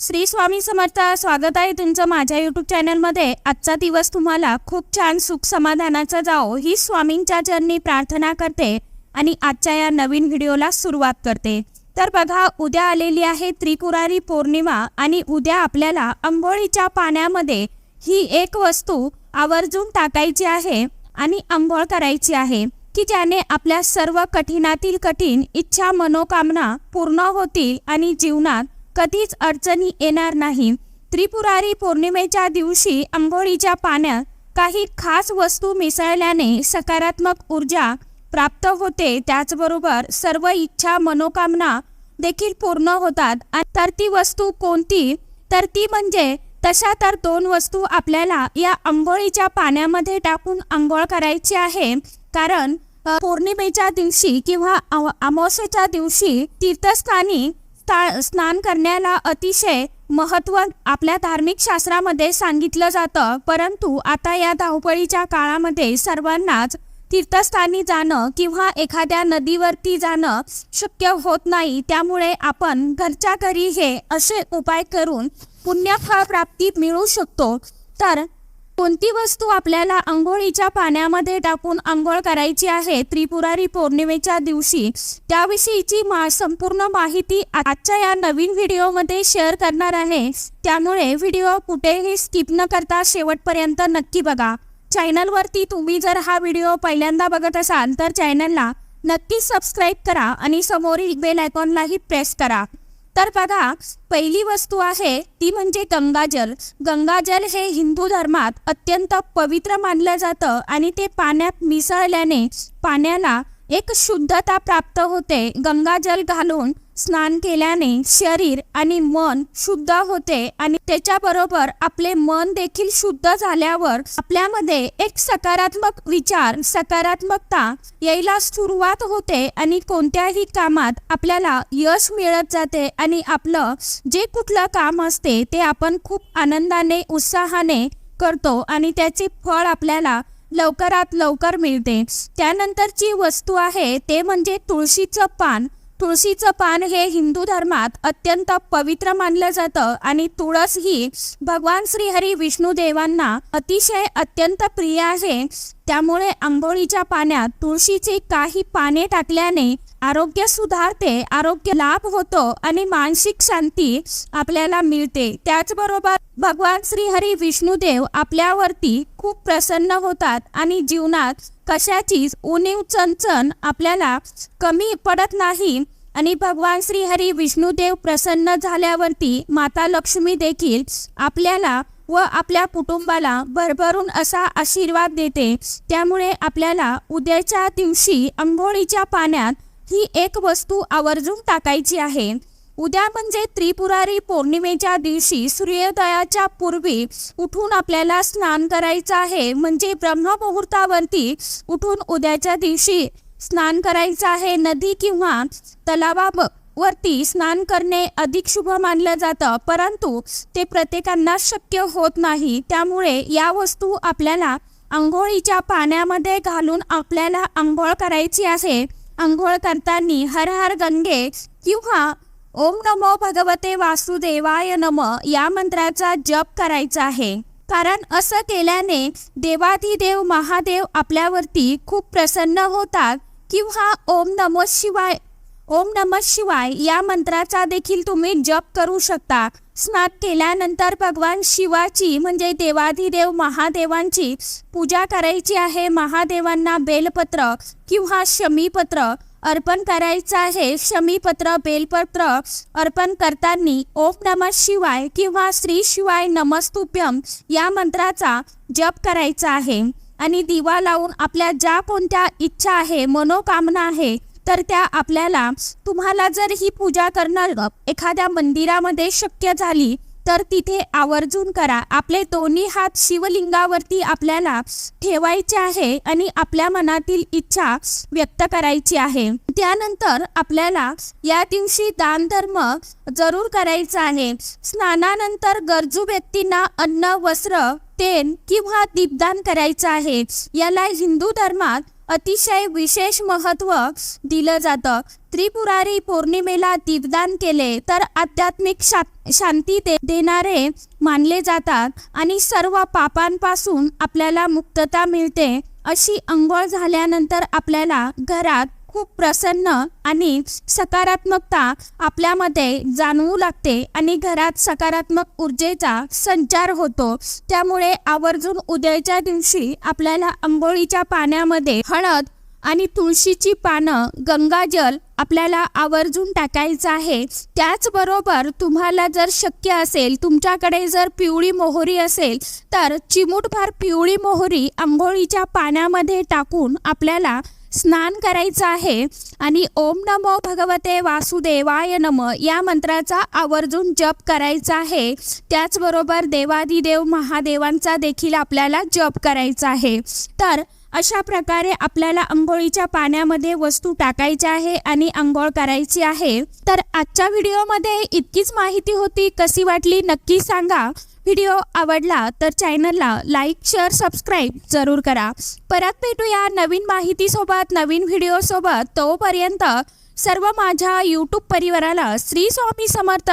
श्री स्वामी समर्थ स्वागत आहे तुमचं माझ्या यूट्यूब चॅनलमध्ये आजचा दिवस तुम्हाला खूप छान सुख समाधानाचा जाओ ही स्वामींच्या चरणी प्रार्थना करते आणि आजच्या या नवीन व्हिडिओला सुरुवात करते. तर बघा उद्या आलेली आहे त्रिपुरारी पौर्णिमा आणि उद्या आपल्याला आंघोळीच्या पाण्यामध्ये ही एक वस्तू आवर्जून टाकायची आहे आणि आंघोळ करायची आहे की ज्याने आपल्या सर्व कठीणातील कठीण इच्छा मनोकामना पूर्ण होतील आणि जीवनात कधीच अडचणी येणार नाही. त्रिपुरारी पौर्णिमेच्या दिवशी आंघोळीच्या पाण्यात काही खास वस्तू मिसळल्याने सकारात्मक ऊर्जा प्राप्त होते. त्याचबरोबर सर्व इच्छा मनोकामना देखील पूर्ण होतात. तर ती वस्तू कोणती? तर ती म्हणजे तशा तर दोन वस्तू आपल्याला या आंघोळीच्या पाण्यामध्ये टाकून आंघोळ करायची आहे. कारण पौर्णिमेच्या दिवशी किंवा अमावस्येच्या दिवशी तीर्थस्थानी स्था- स्नान करण्याला अतिशय महत्त्व आपल्या धार्मिक शास्त्रामध्ये सांगितलं जातं. परंतु आता या धावपळीच्या काळामध्ये सर्वांनाच तीर्थस्थानी जाणं किंवा एखाद्या नदीवरती जाणं शक्य होत नाही. त्यामुळे आपण घरच्या घरी हे असे उपाय करून पुण्यफळ प्राप्ती मिळू शकतो. तर कोणती वस्तू आपल्याला आंघोळीच्या पाण्यामध्ये टाकून आंघोळ करायची आहे? त्रिपुरारी पौर्णिमेच्या दिवशी. त्याविषयीची मा संपूर्ण माहिती आजच्या या नवीन व्हिडिओमध्ये शेअर करणार आहे. त्यामुळे व्हिडिओ कुठेही स्किप न करता शेवटपर्यंत नक्की बघा. चॅनलवरती तुम्ही जर हा व्हिडिओ पहिल्यांदा बघत असाल तर चॅनलला नक्की सबस्क्राईब करा आणि समोरील बेल आयकॉनलाही प्रेस करा. तर बघा पहिली वस्तू आहे ती म्हणजे गंगाजल. गंगाजल हे हिंदू धर्मात अत्यंत पवित्र मानलं जातं आणि ते पाण्यात मिसळल्याने पाण्याला एक शुद्धता प्राप्त होते. गंगाजल घालून स्नान केल्याने शरीर आणि मन शुद्ध होते आणि त्याच्याबरोबर आपले मन देखील शुद्ध झाल्यावर आपल्यामध्ये एक सकारात्मक विचार सकारात्मकता यायला सुरुवात होते आणि कोणत्याही कामात आपल्याला यश मिळत जाते आणि आपलं जे कुठलं काम असते ते आपण खूप आनंदाने उत्साहाने करतो आणि त्याचे फळ आपल्याला लवकरात लवकर मिळते. त्यानंतरची वस्तू आहे ते म्हणजे तुळशीचं पान. तुळशीचं पान हे हिंदू धर्मात अत्यंत पवित्र मानलं जातं आणि तुळस ही भगवान श्रीहरी विष्णू देवांना अतिशय अत्यंत प्रिय आहे. त्यामुळे आंघोळीच्या पाण्यात तुळशीची काही पाने टाकल्याने आरोग्य सुधारते आरोग्य लाभ होतो आणि मानसिक शांती आपल्याला मिळते. त्याचबरोबर भगवान श्रीहरी विष्णुदेव आपल्यावरती खूप प्रसन्न होतात आणि जीवनात कशाचीच उणीव चणचण आपल्याला कमी पडत नाही आणि भगवान श्रीहरी विष्णुदेव प्रसन्न झाल्यावरती माता लक्ष्मी देखील आपल्याला व आपल्या कुटुंबाला भरभरून असा आशीर्वाद देते. त्यामुळे आपल्याला उद्याच्या दिवशी आंघोळीच्या पाण्यात ही एक वस्तू आवर्जून टाकायची आहे. उद्या म्हणजे त्रिपुरारी पौर्णिमेच्या दिवशी सूर्योदयाच्या पूर्वी उठून आपल्याला स्नान करायचं आहे. म्हणजे ब्रह्ममुहूर्तावरती उठून उद्याच्या दिवशी स्नान करायचं आहे. नदी किंवा तलावावरती स्नान करणे अधिक शुभ मानलं जातं. परंतु ते प्रत्येकांना शक्य होत नाही. त्यामुळे या वस्तू आपल्याला आंघोळीच्या पाण्यामध्ये घालून आपल्याला आंघोळ करायची आहे. आंघोळ करताना हर हर गंगे किंवा ओम नमो भगवते वासुदेवाय नम. या मंत्राचा जप करायचा आहे. कारण असं केल्याने देवाधिदेव महादेव आपल्यावरती खूप प्रसन्न होतात. किंवा ओम नमो शिवाय ओम नम शिवाय या मंत्राचा देखील तुम्ही जप करू शकता. स्नान केल्यानंतर भगवान शिवाची म्हणजे देवाधिदेव महादेवांची पूजा करायची आहे. महादेवांना बेलपत्र किंवा शमीपत्र अर्पण करायचं आहे. शमीपत्र बेलपत्र अर्पण करताना ओम नम शिवाय किंवा श्री शिवाय नमस्तुभ्यम या मंत्राचा जप करायचा आहे. आणि दिवा लावून आपल्या ज्या कोणत्या इच्छा आहे मनोकामना आहे तर त्या आपल्याला तुम्हाला जर ही पूजा करणं एखाद्या मंदिरामध्ये शक्य झाली तर तिथे आवर्जून करा. आपले दोन्ही हात शिवलिंगावरती आपल्याला ठेवायचे आहे आणि आपल्या मनातील इच्छा व्यक्त करायची आहे. त्यानंतर आपल्याला या दिवशी दान धर्म जरूर करायचा आहे. स्नानानंतर गरजू व्यक्तींना अन्न वस्त्र तेल किंवा दीपदान करायचं आहे. याला हिंदू धर्मात अतिशय विशेष महत्त्व दिलं जातं. त्रिपुरारी पौर्णिमेला दीपदान केले तर आध्यात्मिक शा शांती दे देणारे मानले जातात आणि सर्व पापांपासून आपल्याला मुक्तता मिळते. अशी अंघोळ झाल्यानंतर आपल्याला घरात खूप प्रसन्न आणि सकारात्मकता आपल्यामध्ये जाणवू लागते आणि घरात सकारात्मक ऊर्जेचा संचार होतो. त्यामुळे आवर्जून उद्याच्या दिवशी आपल्याला आंघोळीच्या पाण्यामध्ये हळद आणि तुळशीची पानं गंगाजल आपल्याला आवर्जून टाकायचं आहे. त्याचबरोबर तुम्हाला जर शक्य असेल तुमच्याकडे जर पिवळी मोहरी असेल तर चिमूटभर पिवळी मोहरी आंघोळीच्या पाण्यामध्ये टाकून आपल्याला स्नान करायचं आहे. आणि ओम नमो भगवते वासुदेवाय नम या मंत्राचा आवर्जून जप करायचा आहे. त्याचबरोबर देवादिदेव महादेवांचा देखील आपल्याला जप करायचा आहे. तर अशा प्रकारे आपल्याला आंघोळीच्या पाण्यामध्ये वस्तू टाकायच्या आहे आणि आंघोळ करायची आहे. तर आजच्या व्हिडिओमध्ये इतकीच माहिती होती. कशी वाटली नक्की सांगा. व्हिडिओ आवडला तर चॅनलला लाईक शेअर सबस्क्राईब जरूर करा. परत भेटूया नवीन माहितीसोबत नवीन व्हिडिओसोबत. तोपर्यंत सर्व माझ्या यूट्यूब परिवाराला श्री स्वामी समर्थ.